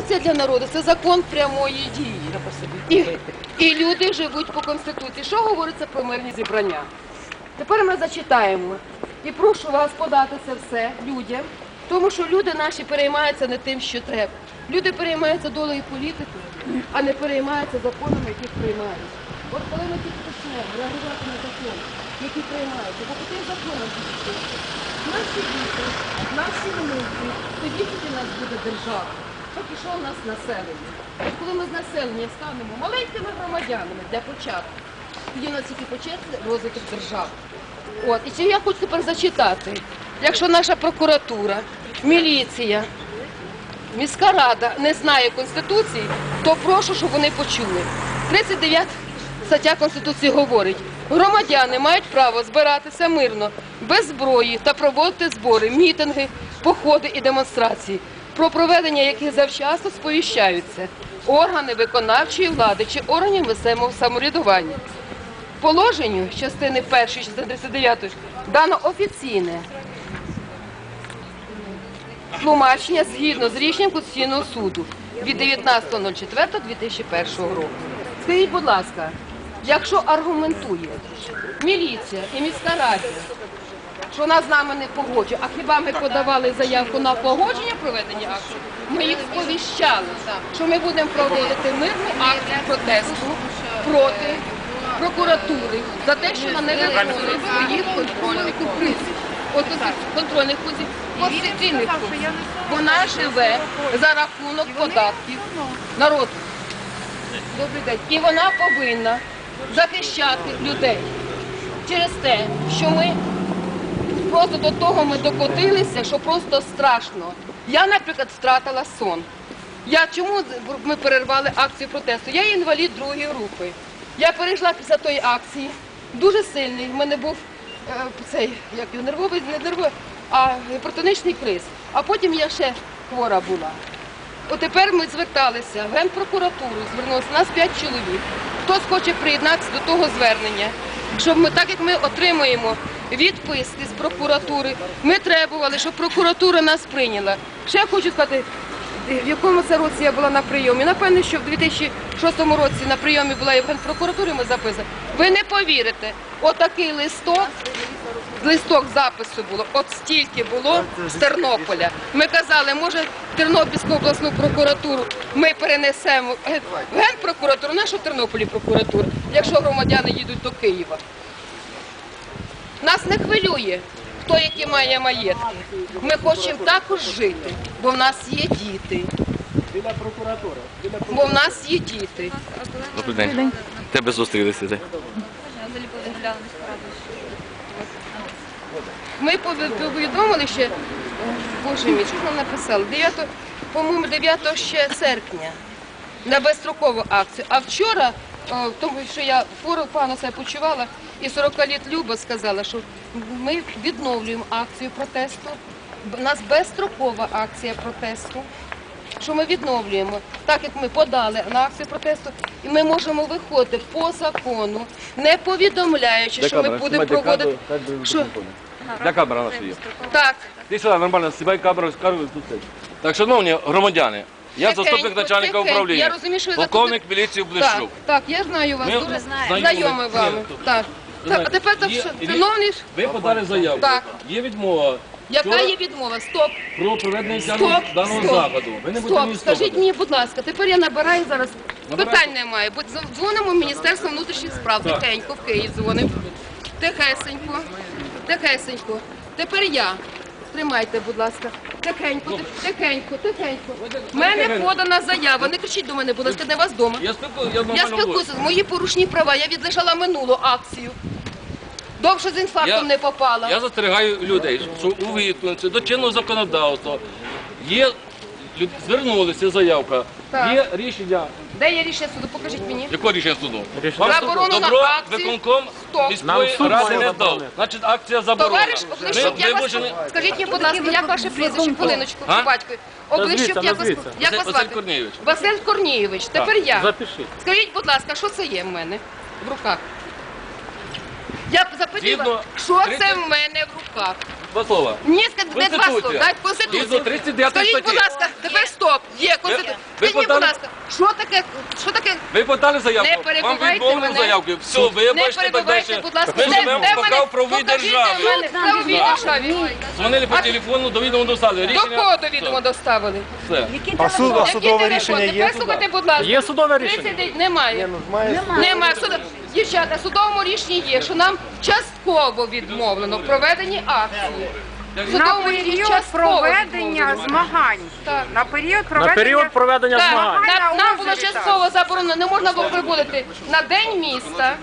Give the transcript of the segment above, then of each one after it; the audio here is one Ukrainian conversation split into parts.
Конституція для народу це закон прямої дії. І, і люди живуть по Конституції. Що говориться про мирні зібрання? Тепер ми зачитаємо. І прошу вас подати це все людям, тому що люди наші переймаються не тим, що треба. Люди переймаються долею політики, а не переймаються законами, які приймають. От коли ми тільки почнемо реагувати на закони, які приймаються, бо по тим законам діти, наші діти, наші внуки, тоді тільки нас буде держава. Що у нас населення. От коли ми з населення станемо маленькими громадянами для початку, тоді у нас тільки почеться розвиток держави. От, і я хочу тепер зачитати. Якщо наша прокуратура, міліція, міська рада не знає Конституції, то прошу, щоб вони почули. 39 стаття Конституції говорить, громадяни мають право збиратися мирно, без зброї та проводити збори, мітинги, походи і демонстрації, про проведення яких завчасно сповіщаються органи виконавчої влади чи органів місцевого самоврядування. Положенню частини 1 частини дано офіційне тлумачення згідно з рішенням Конституційного суду від 19.04.2001 року. Скажіть, будь ласка, якщо аргументує міліція і міська рада, що вона з нами не погоджує, а хіба ми подавали заявку на погодження проведення акції? Ми їх сповіщали, що ми будемо проводити мирну акцію протесту проти прокуратури за те, що вона не виконує своїх контрольних функцій. От контрольних функцій конституційних функцій. Вона живе за рахунок податків народу. Добрий день. І вона повинна захищати людей через те, що ми просто до того ми докотилися, що просто страшно. Я, наприклад, втратила сон. Я чому ми перервали акцію протесту? Я інвалід другої групи. Я перейшла після тої акції, дуже сильний. В мене був е, цей як нервовий, не нервовий, а гіпертонічний криз. А потім я ще хвора була. От тепер ми зверталися в Генпрокуратуру, звернулося нас п'ять чоловік. Хто схоче приєднатися до того звернення, щоб ми, так як ми отримуємо відписки з прокуратури, ми требували, щоб прокуратура нас прийняла. Ще хочу сказати, в якому це році я була на прийомі. Напевно, що в 2006 році на прийомі була і в Генпрокуратурі ми записали. Ви не повірите, отакий листок листок запису було, от стільки було з Тернополя. Ми казали, може, Тернопільську обласну прокуратуру ми перенесемо в Генпрокуратуру, нашу в Тернополі прокуратура, якщо громадяни їдуть до Києва. Нас не хвилює, хто які має маєтки. Ми хочемо також жити, бо в нас є діти. Бо в нас є діти. Добрий день. Тебе зустрілися. Ми пові- повідомили ще, боже мій, що ж нам написали? 9, по-моєму, 9 ще серпня на безстрокову акцію. А вчора, о, тому що я пору погано себе почувала, і 40 літ Люба сказала, що ми відновлюємо акцію протесту. У нас безстрокова акція протесту. Що ми відновлюємо, так як ми подали на акцію протесту, і ми можемо виходити по закону, не повідомляючи, що ми будемо проводити. Що? Де камера ваша є? Так, Ти сюди нормально знімай камеру, камеру тут. Так, шановні громадяни, я заступник начальника управління. Я розумію, що ви Полковник міліції так, Блищук. так, я знаю вас, Ми дуже знайомі. знайомий вами. Ні, Так. ви Так, а знаєте, тепер так, є- що- ж, Ви подали заявку. Так. Є відмова. яка Вчора є відмова? Стоп, Про проведення стоп, даного, даного стоп, заходу. Ви не будете стоп. мені Скажіть мені, будь ласка, тепер я набираю зараз. Набирайте. Питань немає. Бо дзвонимо в Міністерство внутрішніх справ, Так. тихенько, в Київ дзвонимо. Тихесенько, тихесенько. Тепер я. Тримайте, будь ласка. Тихенько, тихенько, тихенько. У мене подана заява. Не кричіть до мене, будь ласка, де вас вдома. Я спілкуюся, я Я спілкуюся, мої порушні права. Я відлежала минулу акцію. Довше з інфарктом Я- не попала. Я застерігаю людей, що у відповідності до чинного законодавства є звернулися заявка, Так. є рішення. Де є рішення суду? Покажіть мені. Якого рішення суду? Заборону на добро акцію. виконком Стоп. міської ради не дав. Значить, акція заборонена. Товариш Ми як вас... вимушені- скажіть мені, будь ласка, як ваше прізвище? Хвилиночку, А? по батькові. Як вас, як Василь- вас Василь звати? Корнійович. Василь Корнієвич. Тепер я. Запишіть. Скажіть, будь ласка, що це є в мене в руках? Я б запитала, Згідно що це в мене в руках? Два слова. Ні, не два слова, Конституція. дай конституцію. 39 Скажіть, будь ласка, тепер стоп. Є конституція. таке? Що таке? Ви подали заявку, Не вам перебивайте відмовили мене. заявки. Все, Не вибачте, так перебивайте, далі. будь ласка. Ми Де- живемо де поки мене? в правовій Покажіть державі. мене в правовій державі. Дзвонили по А- телефону, до відомо достали. До кого до відома доставили? Все. А суд, а Які судове телефони? рішення є? Тепер слухайте, будь ласка. Є судове 30 рішення? Немає. Немає. Суд... Дівчата, в судовому рішенні є, що нам частково відмовлено в проведенні акції. В На судовому рішенні період частково проведення відмовлено. змагань. Так. На період На проведення період проведення Так, змагань. нам, нам було частково заборонено, не можна було приводити на день міста.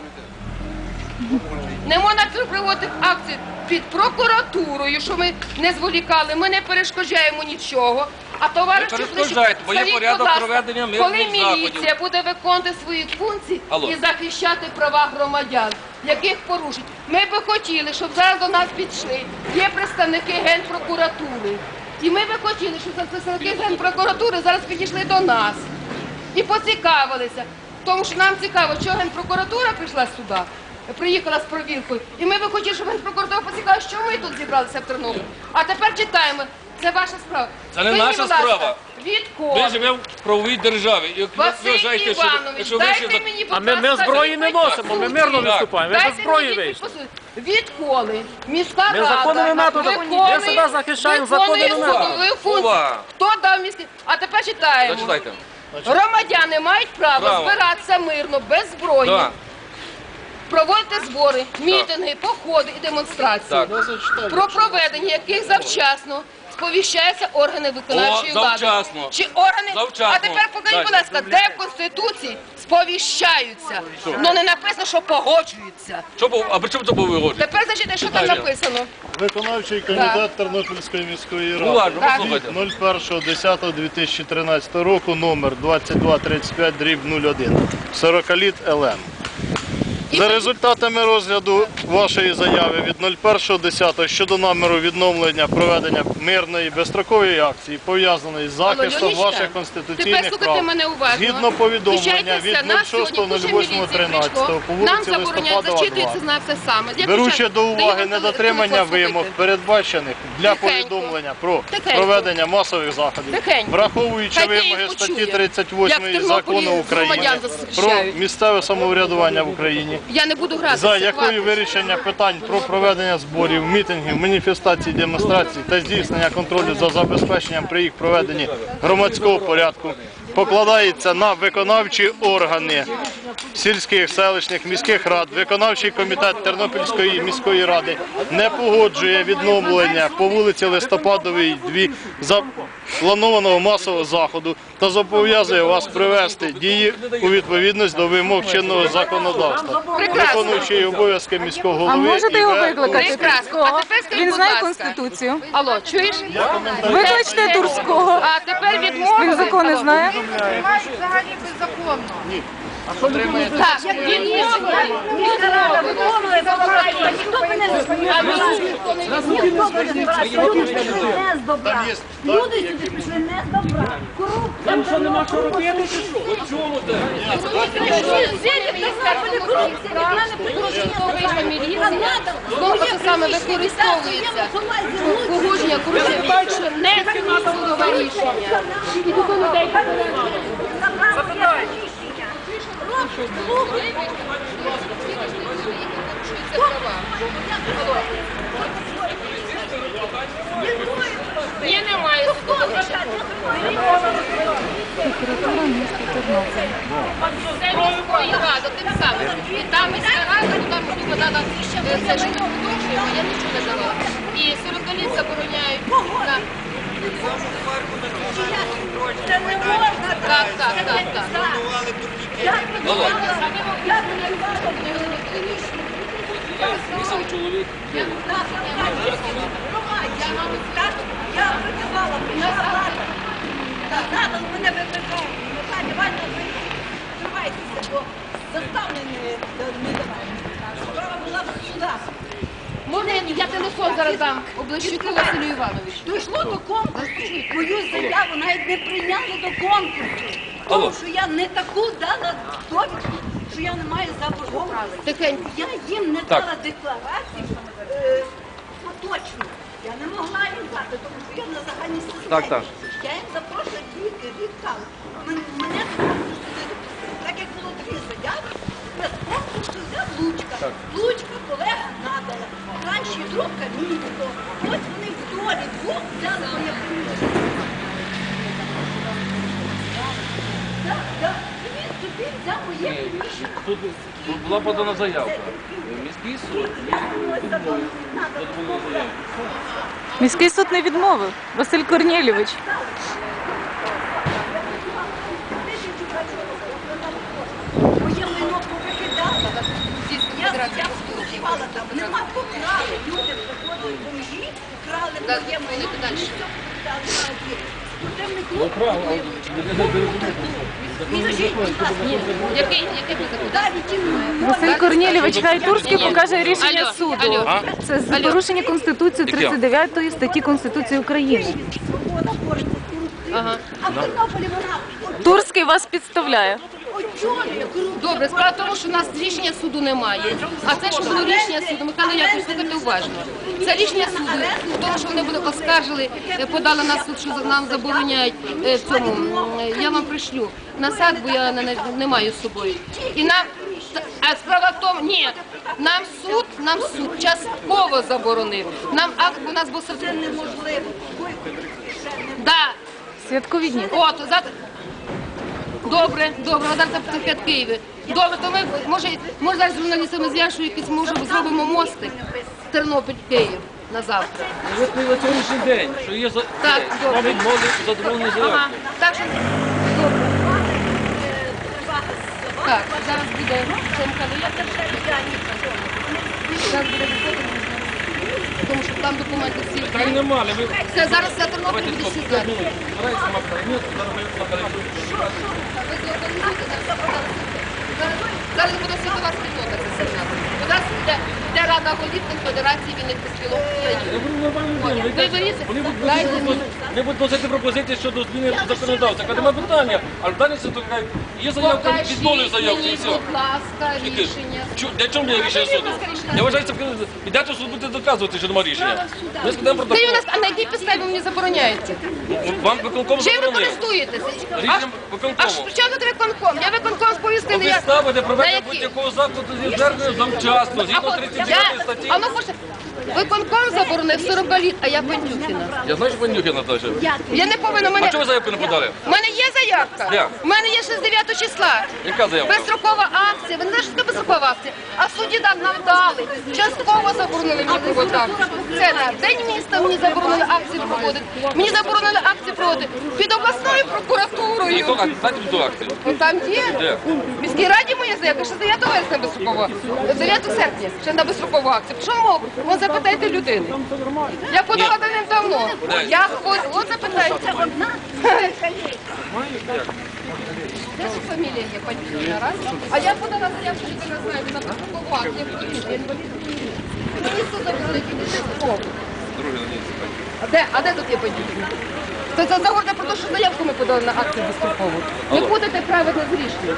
Не можна приводити акції під прокуратурою, що ми не зволікали, ми не перешкоджаємо нічого. А товариші Ви перешкоджаєте, бо є скажіть, порядок будь ласка, проведення мирних коли міліція заходів. буде виконувати свої функції Алло. і захищати права громадян, яких порушить. Ми би хотіли, щоб зараз до нас підійшли. Є представники генпрокуратури. І ми би хотіли, щоб представники генпрокуратури зараз підійшли до нас і поцікавилися. Тому що нам цікаво, що генпрокуратура прийшла сюди, приїхала з провіркою. І ми би хотіли, щоб генпрокуратура ми тут зібралися в Тернополі. А тепер читаємо. Це ваша справа. Це не наша справа. Відколи? Ми живемо в правовій державі. І як ви Василь вважаєте, що, Іванович, що ви ще дайте за- мені, будь А ми, ми ласка, зброї не відповідь носимо, по ми суті. мирно виступаємо. Ми без Дайте зброї вийшли. Відколи міська Ми рада законними методами. виконує- Ми себе захищаємо виконує методами. свою функцію. Хто дав міські? А тепер читаємо. Зачитайте. Громадяни мають право Право. збиратися мирно, без зброї, Так. Проводити збори, мітинги, походи і демонстрації. Так. Про проведення яких завчасно сповіщаються органи виконавчої О, влади. завчасно. Чи органи? Завчасно. А тепер покажіть, будь ласка, де в Конституції сповіщаються? Ну не написано, що погоджуються. Що був? А при чому це був вигод? Тепер зачитайте, що там написано. Виконавчий комітет Тернопільської міської ради. Уважно, Так. послухайте. 01.10.2013 року номер 2235 дріб 01. 40 літ ЛМ. За результатами розгляду вашої заяви від 01.10 щодо наміру відновлення проведення мирної безстрокової акції, пов'язаної з захистом Льонічка, ваших Тепер конституційних слухайте прав, мене уважно. згідно повідомлення Включайтеся, від нас сьогодні куча 06.08.13 прийшло. по вулиці забороняють зачитується 2. знає все саме. Я Беручи до уваги недотримання вимог, передбачених для Тихенько. повідомлення про Тихенько. проведення масових заходів, Тихенько. враховуючи Хай вимоги статті почує, як в 38 Тернополі закону України громадян про захищають. місцеве самоврядування в Україні, Я не буду грати. за якою вирішення питань про проведення зборів, мітингів, маніфестацій, демонстрацій та здійснення контролю за забезпеченням при їх проведенні громадського порядку покладається на виконавчі органи сільських, селищних, міських рад. Виконавчий комітет Тернопільської міської ради не погоджує відновлення по вулиці Листопадовій 2 запланованого масового заходу та зобов'язує вас привести дії у відповідність до вимог чинного законодавства, Прекрасно. виконуючи обов'язки міського А можете його викликати? Прекрасно. А Турського? тепер скажіть, Він будь знає ласка. Конституцію. Алло, чуєш? Викличте Турського. А тепер відмовили. Він закони Алло. знає. Мають взагалі беззаконно. Так, відмовили. не з добра. Люди сюди пішли не з добра. Корупція. Що нема що робити, чи що? Знову це саме використовується. Погодження корупція, що не судове рішення. І тут людей Ні, немає судового рішення. Це міської ради, тим самим. І там міська рада, туди можливо надо е, це ж продовжуємо, я нічого не давала. І 40 літ забороняють. Так. Це не можна Так, так, так, так. Алло. Я працювала, прийшла. Так, рада мене викликає. Наталя ви тримайтеся, бо заставлені не. Справа була в судах. Можна я, я телефон зараз дам Облащуку Василю Івановичу? Дійшло до конкурсу. Мою заяву навіть не прийняли до конкурсу тому, Алло. що я не таку дала довідку, що я не маю заборгованості. Тихенько. Я їм не Так. дала декларацію е, поточну. Я не могла їм дати, тому що я на загальній системі. Так, так. Я їм запрошую прошлий рік, рік дала. Мен- Мене. Так як було дві заяви, я спонсорство взяв Лучка. Лучка колега надала. Раніше друг мій. Ось вони в долі двох взяли моє приміщення. Так, так. І він собі взяв моє приміщення. Тут була подана заявка. Міський суд. Міський суд не відмовив. Василь Корнєлєвич. Моє майно повикидали. Я, я там, нема покрали. Люди приходили бомжі, крали моє майно. Спортивний клуб. Далі ті Василь Корнєлєвич, хай Турський покаже рішення суду. Це за порушення Конституції 39 статті Конституції України. Ага. А в Тернополі вона Турський вас підставляє. Добре, справа в тому, що у нас рішення суду немає. А це що було рішення суду, Михайло Яковлевич, слухайте уважно. Це рішення суду, тому, що вони були оскаржили, е, подали на суд, що нам забороняють е, в цьому. е, Я вам пришлю на сад, бо я не, не маю з собою. І нам а справа в тому, ні, нам суд, нам суд частково заборонив. Нам акт у нас був Це неможливо. Да, Святкові дні. От, завтра. Добре, добре, а зараз сертифікат в Києві. Добре, то ми може, може зараз з журналістами зв'яжу якийсь, може зробимо мостик Тернопіль-Київ на завтра. Ви на сьогоднішній день, що є за Так, добре. вам відмовили задоволені заявки. Ага, так що добре. Так, зараз буде це Михайло Яковлевич. Зараз буде виходити. Тому що там документи всі. Питань нема, але ви Все, зараз за Тернопіль давайте буде стоп. сідати. Збирайтеся, Макар, ні, зараз ми слухали. Зараз буде світова спільнота це. У нас йде, Рада голів Конфедерації вільних спілок. Ви Ви? Вони будуть носити ви пропозиції щодо зміни законодавства. Яка нема питання. Але в даній ситуації є заявка, відмовив заявку і мені, все. будь ласка, рішення. Для чому є рішення суду? Я вважаю, що підете в суд будете доказувати, що немає рішення. Ми складемо Ти у нас, а на якій підставі ви мені забороняєте? Вам виконком Чим ви користуєтеся? Рішенням А виконкому. що тут виконком? Я виконком сповістили. Обіставити На проведення будь-якого заходу зі зверненням завчасно, А згідно от 39 статті. а ну хочете, виконком заборонив 40 літ, а я Пантюхіна. Я знаю, що Панюхіна Наташа. Я не повинна, А мене... чого ви заявку не подали? У мене є заявка. Де? У мене є ще з 9 числа. Яка заявка? Безстрокова акція. Ви не знаєте, що це безстрокова акція? А в суді нам нам дали. Частково заборонили мені проводити акцію. Це на день міста мені заборонили акції проводити. Мені заборонили акції проводити під обласною прокуратурою. то, а, дайте мені акцію. Ну, Там є. Де? В міській раді моя заявка, ще 9 вересня безстрокова. 9 серпня, ще на безстрокову акцію. Чому? Вон запитайте людини. Я подала давним-давно. Де? Я хворі. От запитайте. одна Де ж фамілія є Пантюхіна, раз? А я подала заявку, що не знаю, на безстрокову акцію. Мені суд заборонив безстрокову. А де, а де тут є Пантюхіна? Це, це загорне про те, що заявку ми подали на акцію безстрокову. Ви будете правильно з рішенням.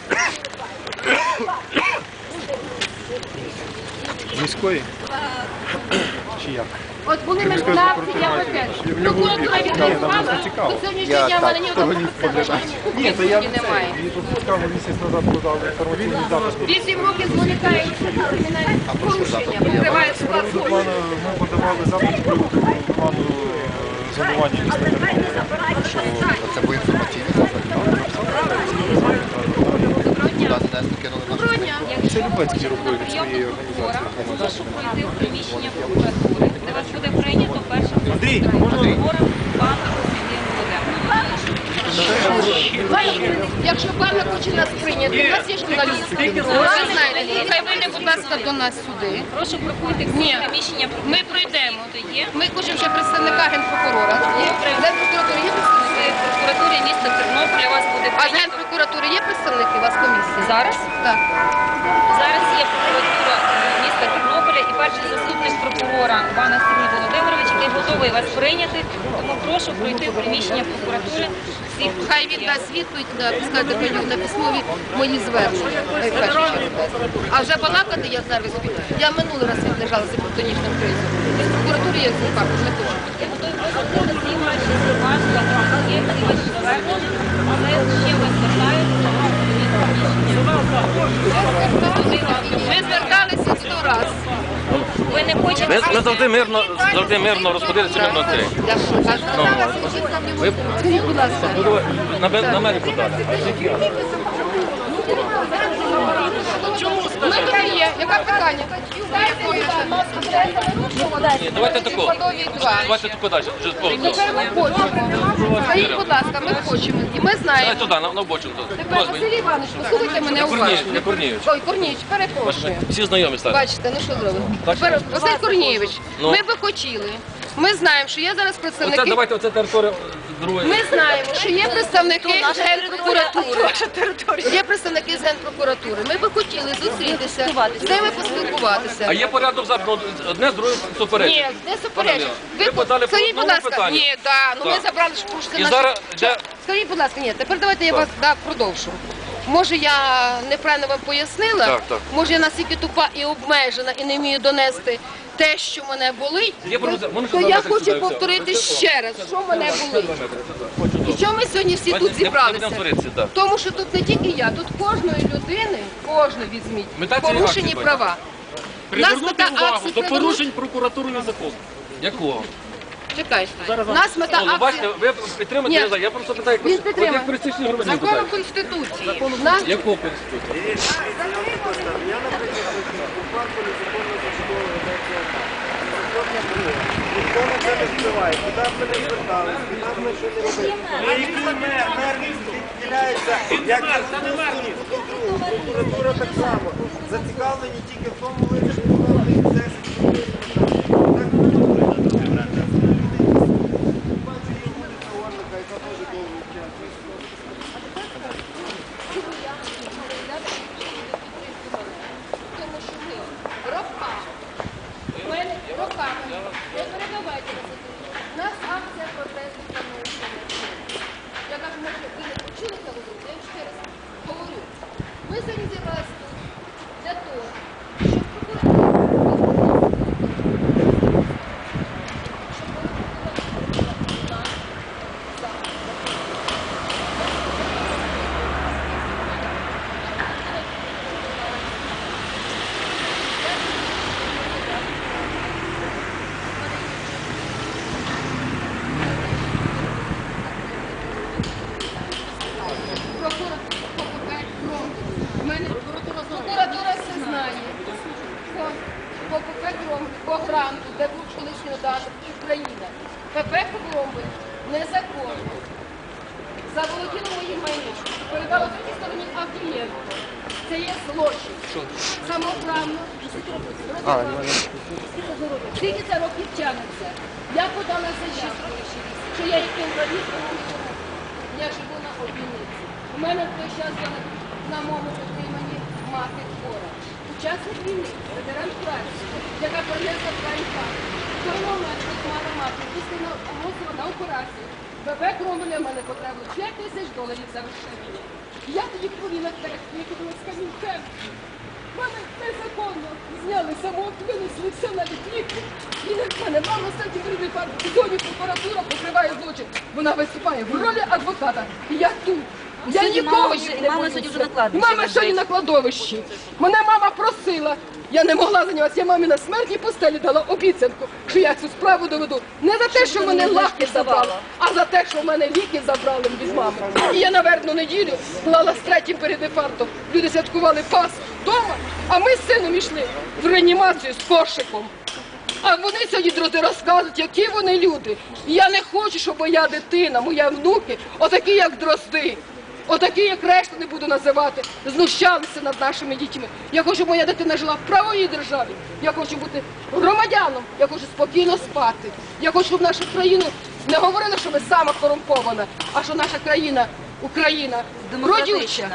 Міської? Чи як? От були ми на акції, я опять. Прокуратура відреагувала, до сьогоднішнього дня в мене ні одного Ні, то я немає. місяць назад подав інформаційний запис. Вісім років зволікають кримінальні порушення, покривають склад. Ми подавали запит приводу плану зонування міста Тернополя. Це був інформаційний Доброго дня. Це Любецький робив від своєї організації. Прошу пройти в приміщення прокуратури, де вас буде прийнято першим прокурором пана Якщо пан хоче нас прийняти, у нас є журналісти. Ви знаєте, хай вийде, будь ласка, до нас сюди. Прошу проходьте в Ні. приміщення Ми пройдемо. прокуратури. Ми хочемо ще представника генпрокурора. Є генпрокуратури є представники? Зараз? Так. Зараз є прокуратура міста Тернополя і перший заступник прокурора пана Сергій Володимирович, який готовий вас прийняти, тому прошу пройти в приміщення прокуратури всіх. Хай він дасть відповідь на сказати мені на письмові мої звернення. Хай дасть. А вже балакати я зараз собі. Я минулий раз відлежалася протонічним кризом. З прокуратури я з також не хочу. Я готовий вислухати всі ваші зауваження, є всі ваші звернення, але ще ви звертаєтеся до приміщення. Ми зверталися сто разів. Ви не хочете Ми, ми завжди мирно, завжди мирно розходилися, мирно Ви Скажіть, будь ласка. на, Бен- на мене подали. Ми тут є. Яке питання? Ні, давайте тако. Давайте тако далі. Вже. Тепер ми хочемо. Скажіть, будь ласка, ми хочемо. І ми Давай знаємо. туди, на, на обочину. Тепер. Василь Іванович, послухайте мене Корнієвич, уважно. не Корнієвич. Ой, Корнієвич, перепрошую. Всі знайомі стали. Бачите, ну що зробимо? Тепер, Василь Корнієвич, Ну. ми би хотіли. Ми знаємо, що є зараз Оце давайте оце територія другої. Ми знаємо, що є представники Генпрокуратури. Є представники з Генпрокуратури. Ми би хотіли зустрітися, з ними поспілкуватися. А є порядок зараз, одне з другим суперечить. Ні, не суперечить. Ви подали по скажіть, будь одному ласка, питанню. ні, да, ну ми Так. забрали ж пушки І зараз йде- Скажіть, будь ласка, ні, тепер давайте я вас да, продовжу. Може я неправильно вам пояснила, Так, так. може я настільки тупа і обмежена і не вмію донести те, що мене болить, то я хочу повторити ще раз, що мене болить. І що ми сьогодні всі тут зібралися? Тому що тут не тільки я, тут кожної людини, кожної візьміть, порушені права. Нас Привернути мета увагу акції до порушень прокуратурою закону. Якого? Чекайте. Нас мета ну, бачите, акції. ви підтримуєте, Ні. я просто питаю, Він як, от підтримує. як пересічний Законом питаю. Конституції. Нас Якого конституції? Ніхто на це не впливає, куди б ми не звертались, куди б ми що не робили. Який мер, мер відділяється, як суд, прокуратура, прокуратура так само. Зацікавлені тільки в тому що певних 10 хвилин. Так не буде. Бачу, є вулиця Орлика, яка теж довгий час. тому що ми роками, ми роками, не перебивайте нас. У нас акція протесту встановлення. Я кажу, може, ви не почули це говорити? Я вам ще раз говорю. Ми сьогодні зібралися тут для того, щоб прокуратура Прокуратура У мене прокуратура все знає. По ПП Кромбель, по гранту, де був колишній даток Україна. ПП Кромбель незаконно заволоділо моїм майном, передало другій стороні Авдієнко. Це є злочин. Самоправно. Скільки це років тягнеться? Я подала заявку, що я як інвалід я живу на обійниці. У мене в той час була на моєму отриманні мати хвора. Учасник війни, ветеран праці, яка принесла край факт. В той момент, мала мати, мусила на операцію. ББ Кромеля в мене потребувало 5 тисяч доларів за розширення. Я тоді повіла текст, яку ходила з. Мене незаконно зняли самок, винесли все навіть ліку. І в мене мало статі прийде факт. Сьогодні прокуратура покриває злочин. Вона виступає в ролі адвоката. Я тут. Я нікого не мама сьогодні вже на кладбищі Мама сьогодні на кладовищі. Мене мама просила. Я не могла займатися. Я мамі на смертній постелі дала обіцянку, що я цю справу доведу. Не за те, що мене лахи забрали, а за те, що в мене ліки забрали від мами. І я на вербну неділю клала з третім перед інфарктом. Люди святкували Пасху вдома, а ми з сином йшли в реанімацію з кошиком. А вони сьогодні друзі розказують, які вони люди. І я не хочу, щоб моя дитина, моя внуки, отакі як дрозди, отакі, як решту не буду називати, знущалися над нашими дітьми. Я хочу, щоб моя дитина жила в правовій державі. Я хочу бути громадяном, я хочу спокійно спати. Я хочу, щоб наша країна не говорила, що ми сама корумпована, а що наша країна, Україна, родюча,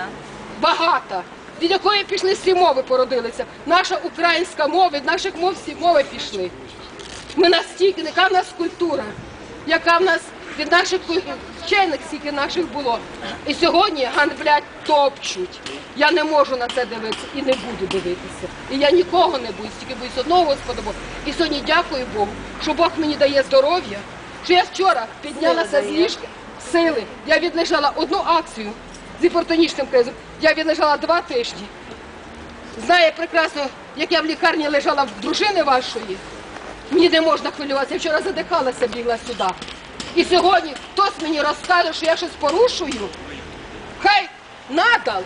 багата. Від якої пішли всі мови породилися. Наша українська мова, від наших мов всі мови пішли. Ми настільки, яка в нас культура, яка в нас від наших вчених скільки наших було. І сьогодні ганблять топчуть. Я не можу на це дивитися і не буду дивитися. І я нікого не боюсь, тільки боюсь одного Господа Бога. І сьогодні дякую Богу, що Бог мені дає здоров'я, що я вчора піднялася з ліжка сили. Я відлежала одну акцію з гіпертонічним кризом. Я відлежала два тижні. Знає прекрасно, як я в лікарні лежала в дружини вашої. Мені не можна хвилюватися. Я вчора задихалася, бігла сюди. І сьогодні хтось мені розкаже, що я щось порушую. Хай надал.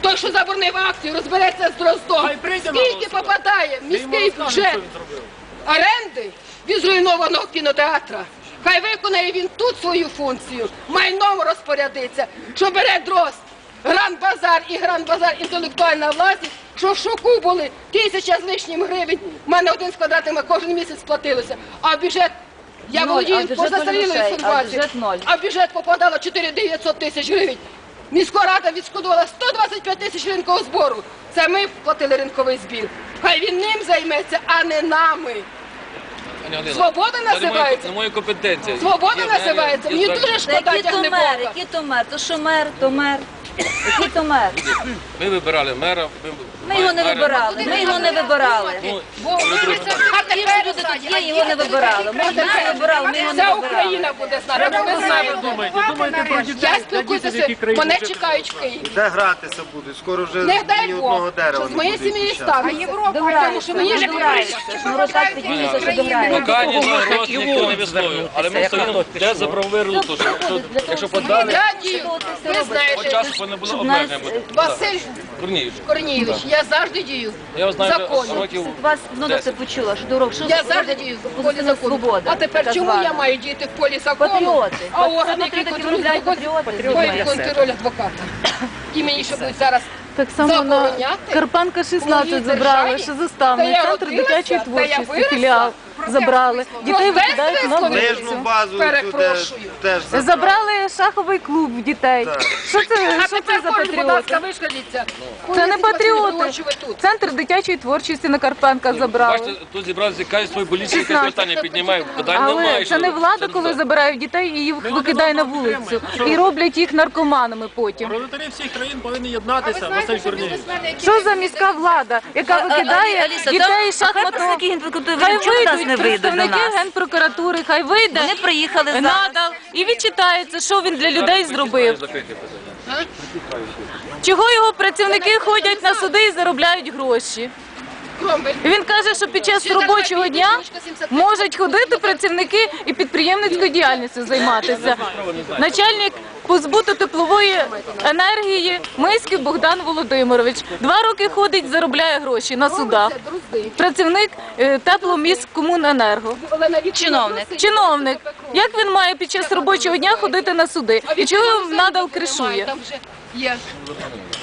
Той, що заборонив акцію, розбереться з Дроздом. Скільки попадає в міський бюджет оренди від зруйнованого кінотеатра. Хай виконає він тут свою функцію, майном розпорядиться, що бере дрозд. Гранд базар і гранд базар інтелектуальна власність, що в шоку були тисяча з лишнім гривень. У мене один з квадратами кожен місяць сплатилося. А бюджет я Ноль, а володію бюджет позастарілою ноль грошей, а інформацією. бюджет ноль. А в бюджет попадало 4 900 тисяч гривень. Міська рада відшкодувала 125 тисяч ринкового збору. Це ми платили ринковий збір. Хай він ним займеться, а не нами. Пані Галина, Свобода це не моя- називається? Не моя компетенція. Свобода називається. Мені дуже шкода Який то мер, тягнебока. який то мер, то що мер, то мер. Який то мер? Ми вибирали мера. Ми його не вибирали, ми його не вибирали. Ну, Бо виборця, а тепер люди тут є, його не вибирали. Ми не вибирали, ми його не вся вибирали. Україна буде знати, бо. Думаєте, думаєте про дітей? Я в спілкуюся, мене чекають в Києві. Де гратися будуть? Скоро вже Не дай ні одного дерева що з не моєї буде сім'ї зустрічати. станеться. Тому що мені ж Дограєшся, народ так підійметься, що дограєшся. Поки загроз ніхто не висловив. Але ми стоїмо де за правовий рух. то що- що- Якщо подали, Я дію, ви знаєте, часу не було обмеження буде. Василь Корнієвич. Корнієвич, я завжди дію Я знаю, що років Вас ну це почула, що дорог, що Я завжди дію в полі закону. свобода. А тепер чому звана. я маю діяти в полі закону? Патріоти. А органи, які контролюють контроль адвоката. І мені ще будуть зараз Так само на Карпанка 16 моїй забрали, що заставний центр дитячої творчості, філіал забрали. Дітей викидають на вулицю. Нижну базу Перепрошую. теж забрали. Забрали шаховий клуб в дітей. Так. Що це, що це за ласка, патріоти? вишкаліться. Це не патріоти. Центр дитячої творчості на Карпанках забрали. Бачите, тут зібралися якась свої політичні 16. питання. Питань немає. Але це не влада, коли так. забирають дітей і їх викидають на вулицю. І роблять їх наркоманами потім. Пролетарі всіх країн повинні єднатися, Василь Корнієвич. Що за міська влада, яка викидає Аліса, дітей там- хай представники Генпрокуратури, Хай нас не вийдуть вийдуть до представники нас? генпрокуратури, хай вийде Вони приїхали зараз. надал і відчитається, що він для людей зробив. Чого його працівники ходять на суди і заробляють гроші? І він каже, що під час робочого дня можуть ходити працівники і підприємницькою діяльністю займатися. Начальник по збуту теплової енергії Миськів Богдан Володимирович. Два роки ходить, заробляє гроші на судах. Працівник е, тепломіськкомуненерго. Чиновник. Чиновник. Як він має під час робочого дня ходити на суди? І чого його надал кришує? Є.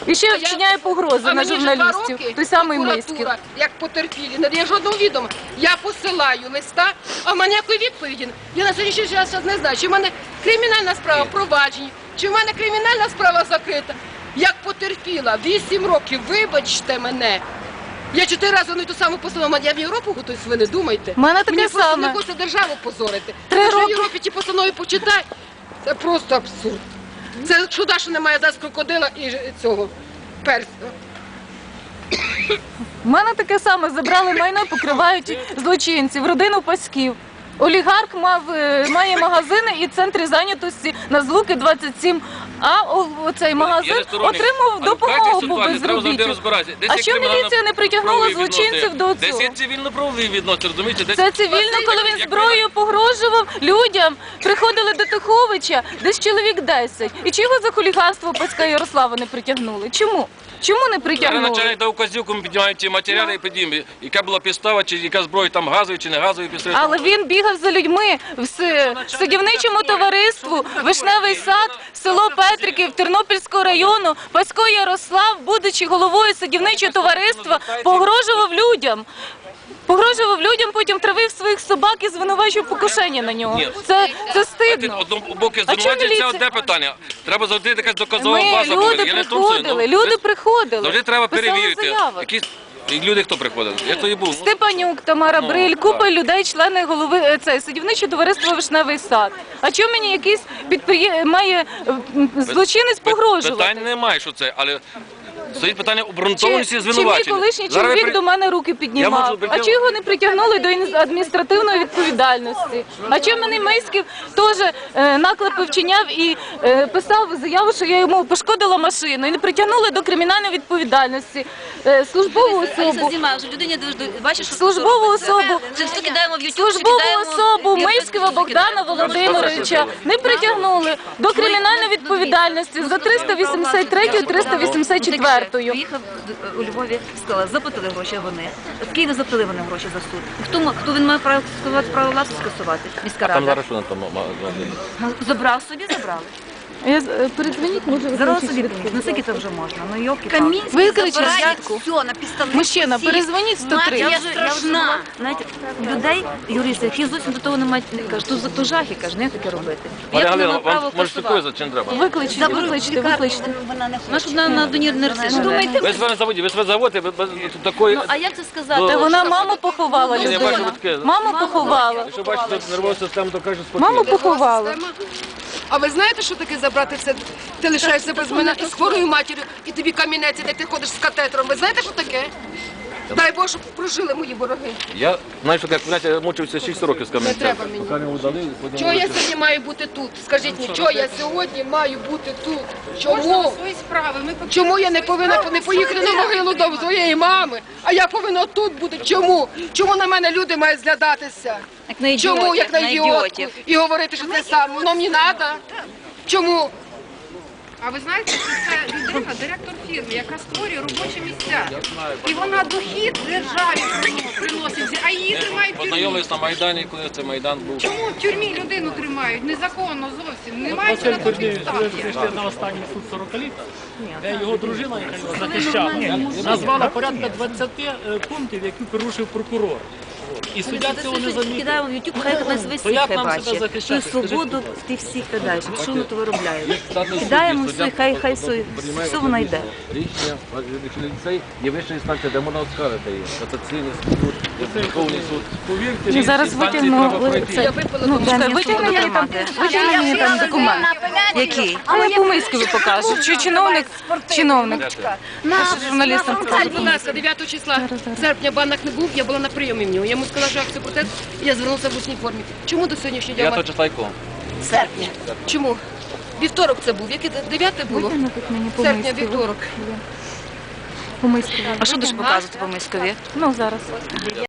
І ще вчиняє погрози на журналістів. роки Той самий прокуратура, Як потерпілі, не дає жодного відома. Я посилаю листа, а в мене ніякої відповіді. Я на сьогоднішній час не знаю, чи в мене кримінальна справа в провадженні, чи в мене кримінальна справа закрита. Як потерпіла, вісім років, вибачте мене. Я чотири рази не ту саму постанову, я в Європу готуюсь, ви не думайте. Мене таке Мені просто саме. не хочеться державу позорити. Три Тому що роки. в Європі ті постанови почитай, це просто абсурд. Це шкода, що немає дасть крокодила і цього перса. У мене таке саме забрали майно, покривають злочинців, родину пасків. Олігарх е, має магазини і центри зайнятості на злуки 27. А о- оцей магазин сторонник. отримав допомогу в по ситуації треба завжди безробіттю. розбиратися. Десь А є що кримінально- міліція не притягнула правові злочинців відносини. до Десь цього? є цивільно-правові відносини, розумієте? Десь Це цивільно, коли він зброєю погрожував людям. Приходили до Тиховича, десь чоловік 10. І чого за хуліганство Паска Ярослава не притягнули? Чому? Чому не притягнули? начальник дав указівку, ми піднімаємо ті матеріали і підіймо. Яка була підстава, чи яка зброя там газові, чи не газові підстава. Але він бігав за людьми в с- садівничому товариству, Вишневий сад, село Петриків Тернопільського району, Пасько Ярослав, будучи головою садівничого товариства, погрожував людям. Погрожував людям, потім травив своїх собак і звинувачував покушення на нього. Ні. Це, це стидно. А звинувачення це одне питання. Треба завжди якась доказова Ми, база. люди сенсі. приходили, Ну, люди приходили. Завжди треба перевірити. заяви. Якісь І люди хто приходили? Я тоді був. Степанюк, Тамара Ну, Бриль, так. людей, члени голови е, це садівниче товариство Вишневий сад. А чому мені якийсь підприє... має е, злочинець погрожувати? Питань немає, що це, але стоїть питання обґрунтованості чи мій колишній Зараз чоловік при- до мене руки Я піднімав? можу А чи його не притягнули до ін- адміністративної відповідальності? А чи мене Мейськів теж е, наклепи вчиняв і е, писав заяву, що я йому пошкодила машину і не притягнули до кримінальної відповідальності е, службову особу. бачиш, що Службову особу, Це все кидаємо в YouTube, службову кидаємо особу в Мейського Богдана Володимировича не притягнули до кримінальної відповідальності за 383 384 Приїхав у Львові, сказала, заплатили гроші вони. В Києві заплатили вони гроші за суд. Хто, хто він має право скасувати право власності скасувати? Міська Там рада. зараз що на тому? Забрав собі, забрали. Е, передзвоніть, може Зараз собі ну скільки це вже можна? Ну йоки Виключіть свідку. все на підставних Мужчина, осіб. перезвоніть 103. Я вже, я вже була, знаєте, людей, юристи, які зовсім до того не мають, кажуть, то, то жахи, кажуть, не таке робити. Пані Галина, вам може слідкує за чим треба? Викличте, викличте, викличте. Вона не Вона ж на, на донір не росте. Ну, Думаєте, Ви себе не заводі, ви себе заводите, ви без тут такої... ну а як це сказати? Ну, Та вона маму поховала Ні, я бачу, людина. таке. Маму поховала. Якщо бачите нервову систему, то кажуть спокійно. Маму поховала. А ви знаєте, що таке забрати все? Ти лишаєшся без мене з хворою матір'ю, і тобі камінець, де ти ходиш з катетером. Ви знаєте, що таке? Дай Боже, прожили мої вороги. Я знаю, що як знаєте, я мучився 6 років з Не треба мені. Чого я сьогодні маю бути тут? Скажіть мені, чого я сьогодні маю бути тут? Чому? Свої справи. Ми Чому я не повинна не поїхати на могилу до своєї мами? А я повинна тут бути. Чому? Чому на мене люди мають зглядатися? Як на ідіотів, Чому як на ідіотку? І говорити, що це саме? Воно мені треба? Чому? А ви знаєте, що це людина, директор фірми, яка створює робочі місця. І вона дохід державі прино- приносить, а її тримають в тюрмі. Познайомились на Майдані, коли це Майдан був. Чому в тюрмі людину тримають? Незаконно зовсім. Не маючи на то підставки. прийшли на останній суд 40-літа, де його дружина, яка його захищала, назвала порядка 20 е, пунктів, які порушив прокурор. І суддя цього не замітив. Кидаємо в YouTube, хай нас весь світ хай бачить. Ту свободу ти всіх кидаєш. Що воно то виробляє? Штатний Кидаємо все, хай хай все, все воно йде. Рішення, ліцей є вища інстанція, де можна оскаржити її. Касаційний суд, Верховний суд. Повірте, Ну, зараз витягну це. Ну, чекай, витягни там, витягни мені там документ. Який? А я по мискові покажу. Чи чиновник? Чиновник. Я журналістам покажу. Будь ласка, 9 числа серпня банок не був, я була на прийомі в нього. Я йому сказала, акція протест, я звернувся в усній формі. Чому до сьогоднішнього дня? 9 числа якого? Серпня. Чому? Вівторок це був. Яке дев'яте було? Серпня, вівторок. По. А що дуже показувати по мискові? Ну, зараз.